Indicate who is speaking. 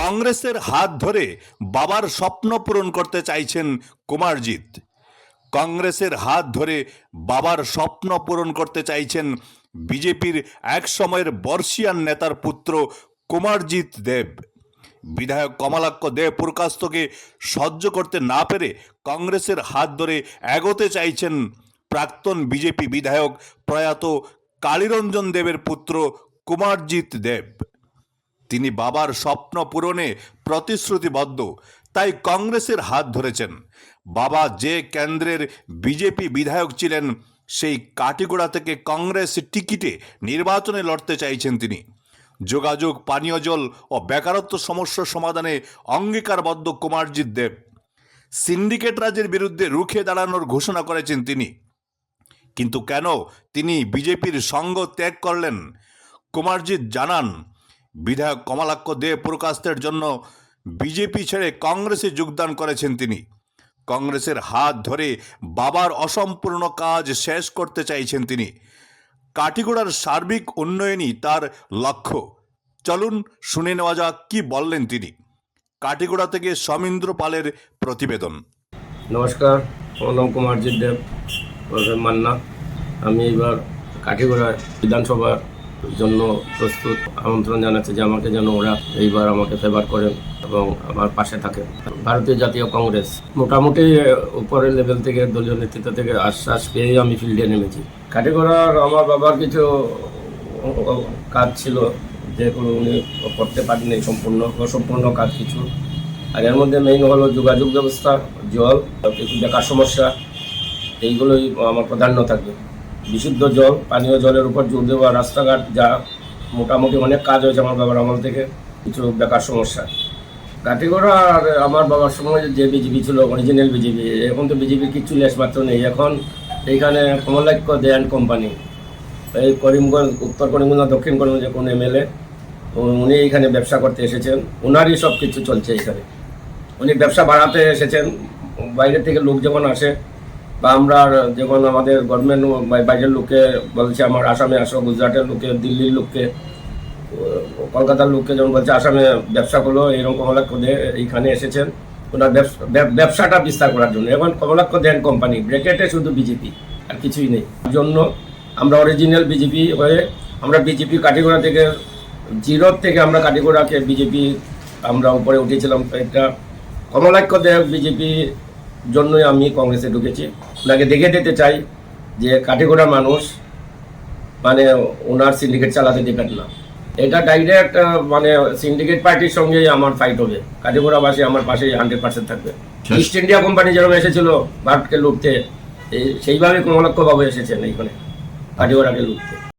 Speaker 1: কংগ্রেসের হাত ধরে বাবার স্বপ্ন পূরণ করতে চাইছেন কুমারজিৎ। কংগ্রেসের হাত ধরে বাবার স্বপ্ন পূরণ করতে চাইছেন বিজেপির এক সময়ের বর্ষিয়ান নেতার পুত্র কুমারজিৎ দেব। বিধায়ক কমলাক্ষ দেব পুরকাস্তকে সহ্য করতে না পেরে কংগ্রেসের হাত ধরে এগোতে চাইছেন প্রাক্তন বিজেপি বিধায়ক প্রয়াত কালীরঞ্জন দেবের পুত্র কুমারজিৎ দেব। তিনি বাবার স্বপ্ন পূরণে প্রতিশ্রুতিবদ্ধ, তাই কংগ্রেসের হাত ধরেছেন। বাবা যে কেন্দ্রের বিজেপি বিধায়ক ছিলেন, সেই কাটিগোড়া থেকে কংগ্রেস টিকিটে নির্বাচনে লড়তে চাইছেন তিনি। যোগাযোগ, পানীয় জল ও বেকারত্ব সমস্যা সমাধানে অঙ্গীকারবদ্ধ কুমারজিৎ দেব। সিন্ডিকেট রাজের বিরুদ্ধে রুখে দাঁড়ানোর ঘোষণা করেছেন তিনি। কিন্তু কেন তিনি বিজেপির সঙ্গ ত্যাগ করলেন? কুমারজিৎ জানান বিধায়ক কমলাক্ষ দে প্রকাশের জন্য বিজেপি ছেড়ে কংগ্রেসে যোগদান করেছেন তিনি। কংগ্রেসের হাত ধরে বাবার অসম্পূর্ণ কাজ শেষ করতে চাইছেন তিনি। কাটিগোড়ার সার্বিক উন্নয়নই তার লক্ষ্য। চলুন শুনে নেওয়া যাক কি বললেন তিনি। কাটিগোড়া থেকে সমীন্দ্র পালের প্রতিবেদন।
Speaker 2: নমস্কার আমার নাম কুমারজিৎ দেব মান্না। আমি এবার কাঠিগোড়া বিধানসভার জন্য প্রস্তুত আমন্ত্রণ জানাচ্ছে যে আমাকে যেন ওরা এইবার আমাকে ফেভার করেন এবং আমার পাশে থাকেন। ভারতীয় জাতীয় কংগ্রেস মোটামুটি উপরের লেভেল থেকে দলীয় নেতৃত্ব থেকে আশ্বাস পেয়েই আমি ফিল্ডে নেমেছি। কাঠিগোড়ার আমার বাবার কিছু কাজ ছিল, যেগুলো উনি করতে পারেননি, সম্পূর্ণ অসম্পূর্ণ কাজ কিছু। আর এর মধ্যে মেইন হলো যোগাযোগ ব্যবস্থা, জল, কিছু বেকার সমস্যা, এইগুলোই আমার প্রাধান্য থাকবে। বিশুদ্ধ জল, পানীয় জলের উপর জোর দেওয়া রাস্তাঘাট যা মোটামুটি অনেক কাজ হয়েছে আমার বাবার আমল থেকে, কিছু বেকার সমস্যা। কাটিগড়া আর আমার বাবার সময় যে বিজেপি ছিল অরিজিনাল বিজেপি, এখন তো বিজেপির কিচ্ছু লেস মাত্র নেই। এখন এইখানে কমলাক্ষ দে অ্যান্ড কোম্পানি। এই করিমগঞ্জ, উত্তর করিমগঞ্জ, দক্ষিণ করিমগঞ্জে কোন এমএলএ উনি এখানে ব্যবসা করতে এসেছেন। ওনারই সব কিছু চলছে এখানে উনি ব্যবসা বাড়াতে এসেছেন। বাইরে থেকে লোক যখন আসে বা আমরা যেমন আমাদের গভর্নমেন্ট বাইরের লোককে বলছে, আমার আসামে আসো, গুজরাটের লোকে, দিল্লির লোককে কলকাতার লোককে যেমন বলছে, আসামে ব্যবসা করল এরকম কমলাক্ষ এইখানে এসেছেন। ওনার ব্যবসা- ব্যবসাটা বিস্তার করার জন্য। এখন কমলাক্ষ দেন কোম্পানি ব্রেকেটে শুধু বিজেপি আর কিছুই নেই। জন্য আমরা অরিজিনাল বিজেপি হয়ে আমরা বিজেপি কাটিগোড়া থেকে জিরোর থেকে আমরা কাটিগোড়াকে বিজেপি আমরা উপরে উঠেছিলাম। এটা কমলাক্ষ দেব বিজেপি জন্যই আমি কংগ্রেসে ঢুকেছি। ওনাকে দেখে দিতে চাই যে কাঠিগোড়া মানুষ মানে ওনার সিন্ডিকেট চালাতে দেবেন না। এটা ডাইরেক্ট মানে সিন্ডিকেট পার্টির সঙ্গেই আমার ফাইট হবে। কাঠিগোড়াবাসী আমার পাশে হান্ড্রেড পার্সেন্ট থাকবে। ইস্ট ইন্ডিয়া কোম্পানি যেরকম এসেছিল ভারতকে লুটতে এই সেইভাবে কমলক্ষ বাবু এসেছেন এইখানে কাঠিগোড়াকে লুটতে।